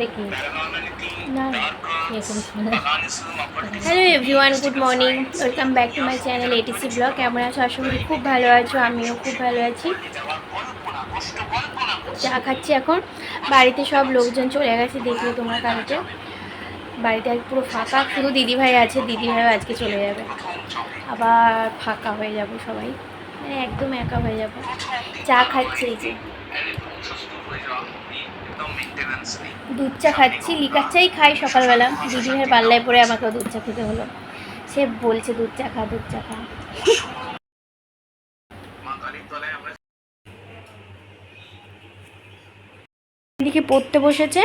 দেখি। না hello everyone good morning welcome back to my channel ATC blog কেমন আছো? আশা করি খুব ভালো আছো আমিও খুব ভালো আছি। চা খাচ্ছি এখন। বাড়িতে সব লোকজন চলে গেছে দেখলে তোমার কালকে। বাড়িতে আজ পুরো ফাঁকা শুধু দিদিভাই আছে দিদিভাইও আজকে চলে যাবে। আবার ফাঁকা হয়ে যাব সবাই। মানে একদম একা হয়ে যাব। চা খাচ্ছে এই যে। দুধ চা খাচ্ছি লিকার চাই খাই সকালবেলা। দিদিভাই পাল্লায় পরে আমাকেও দুধ চা খেতে হলো। সে বলছে দুধ চা খা দুধ চা খা। এদিকে পড়তে বসেছে।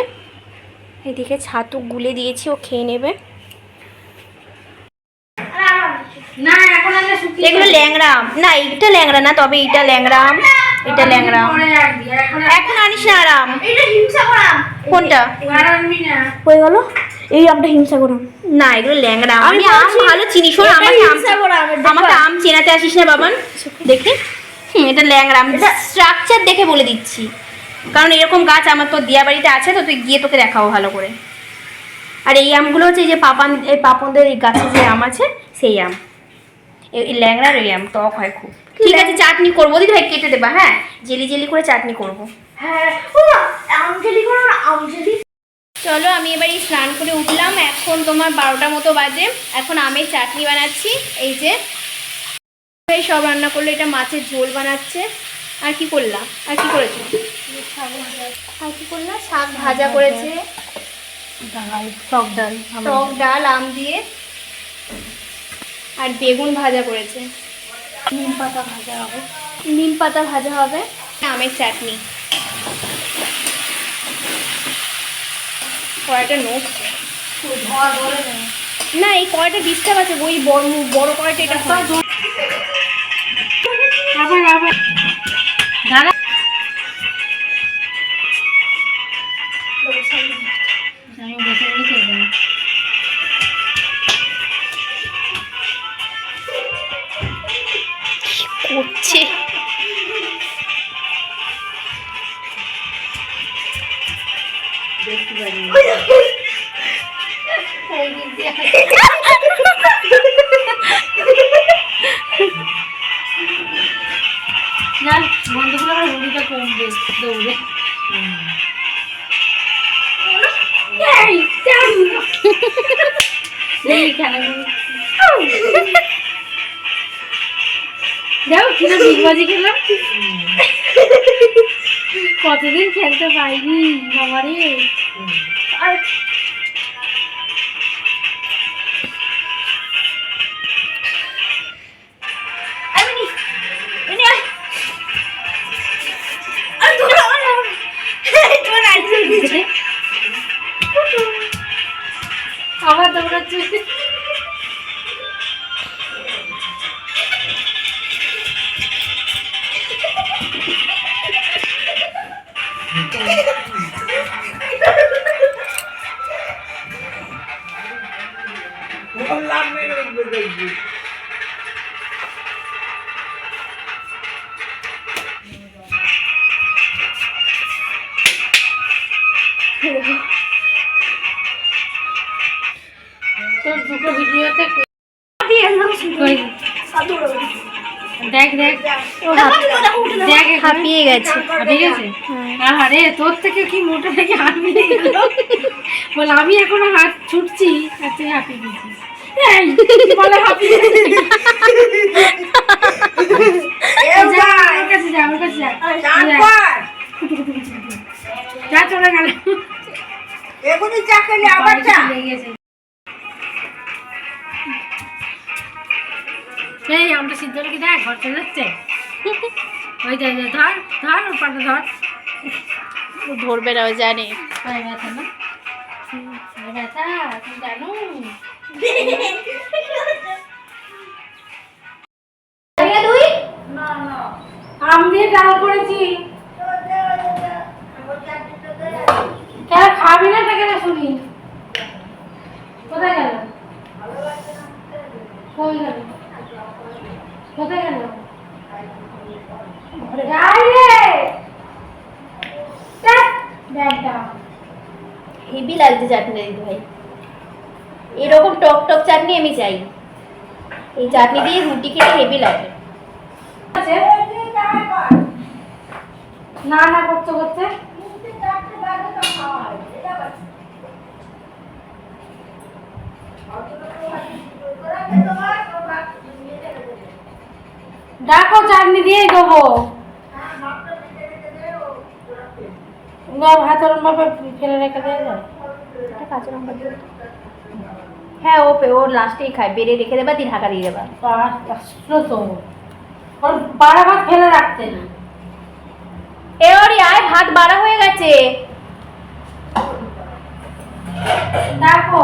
এদিকে ছাতু গুলে দিয়েছি ও খেয়ে নেবে। না এখন আমরা শুকিয়ে এগুলো ল্যাংড়া না এইটা ল্যাংড়া না তবে এইটা ল্যাংড়া এটা রাখবি এখন আনিস না আরাম। এটা হিংসা করাম। কোনটা? হয়ে গেল? এই আমটা হিংসা করুন না এগুলো ল্যাংড়া। আমি আম ভালো চিনি। শোন আমাকে আম আমার, আমাকে আম চেনাতে আসিস না বাবান? দেখি এটা ল্যাংড়া। আম স্ট্রাকচার দেখে বলে দিচ্ছি। কারণ এরকম গাছ আমার তো দিয়া বাড়িতে আছে তো তুই গিয়ে তোকে দেখাও ভালো করে। আর এই আমগুলো হচ্ছে এই যে পাপান এই পাপনদের এই গাছে যে আম আছে সেই আম। এই এই ল্যাংড়ার ওই আম টক হয় খুব। ঠিক আছে চাটনি করব। দিদি ভাই কেটে দেবা হ্যাঁ? জেলি জেলি করে চাটনি করব। হ্যাঁ আমজেলি করো আমজেলি। চলো আমি এবার এই স্নান করে উঠলাম। এখন তোমার বারোটা মতো বাজে। এখন আমের চাটনি বানাচ্ছি। এই যে সব রান্না করল এটা মাছের ঝোল বানাচ্ছে। আর কি করলাম আর কি করেছ? আর কি করলাম শাক ভাজা করেছে। টক ডাল টক ডাল আম দিয়ে। আর বেগুন ভাজা করেছে। নিম পাতা ভাজা হবে। নিম পাতা ভাজা হবে। আমের চাটনি। কড়াইটা নড়ছে না না এই কড়াইটা ডিস্টার্ব আছে ওই বড় বড় কড়াইটা এটা হয়। আবার আবার। দাঁড়া। করছে না বন্ধুগুলো আমার রুটিটা কমবে দৌড়ে। এই দেখো কিনা বিগবাজি খেলাম। কতদিন খেলতে পাইনি বাবারে আর আবার দৌড়াচ্ছে। তোর ভিডিওতে দেখ দেখ। দেখ হাঁপিয়ে গেছে। ঠিক আছে আরে তোর থেকে কি মোটা থেকে হাত গেল বল আমি এখনও হাত ছুটছি আর তুই হাঁপিয়ে দিচ্ছিস বলে হাঁপিয়ে কাছে যা, আমার কাছে যা। যা, চলে গেল। বাড়ি চলে গেছে। এই আমরা সিদ্ধ কি দেখ ঘর চলে যাচ্ছে? ওই যে ধর ধর ওর পাটা ধর। ধরবে না ও জানে। ব্যথা না? ব্যথা তুমি জানো? আম দিয়ে ডাল করেছি। কেন খাবি না তা কেন শুনি? কোথায় গেল? কই গেল? কোথায় গেল? হেভি লাগছে চাটনিটা দিদি ভাই। এরকম টক টক চাটনি আমি চাই। এই চাটনি দিয়ে রুটি খেতে হেভি লাগে। আছে? না না করতে করতে। ডাকো চাটনি দিয়েই দেবো। না ভাত ওরম ভাবে ফেলে রেখে দেওয়া যায়। কাঁচা লঙ্কা দিয়ে হ্যাঁ ও পে- ও লাস্টেই খায়। বেড়ে রেখে দেবা দিয়ে ঢাকা দিয়ে দেবা। তো। ওর বারা ভাত ফেলে রাখতে এ ওরি আয় ভাত বাড়া হয়ে গেছে। ডাকো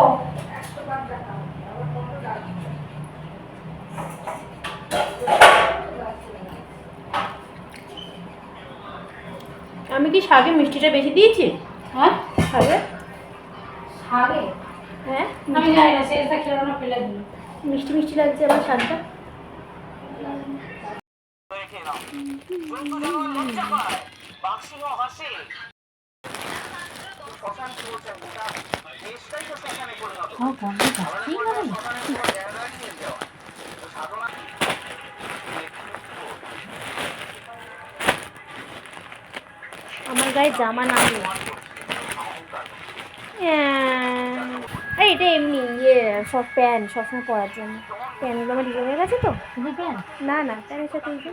আমি কি শাকে মিষ্টিটা বেশি দিয়েছি? হ্যাঁ? শাকে? শাগে হ্যাঁ? আমি জানি না খেলো না ফেলে দিই মিষ্টি মিষ্টি লাগছে আমার শাকটা। গায়ে জামা না হ্যাঁ, এটা এমনি ইয়ে সব প্যান্ট সবসময় পরার জন্য। প্যান্টগুলো আমার ঢিলে হয়ে গেছে তো। না না প্যান্টের সাথে এই যে।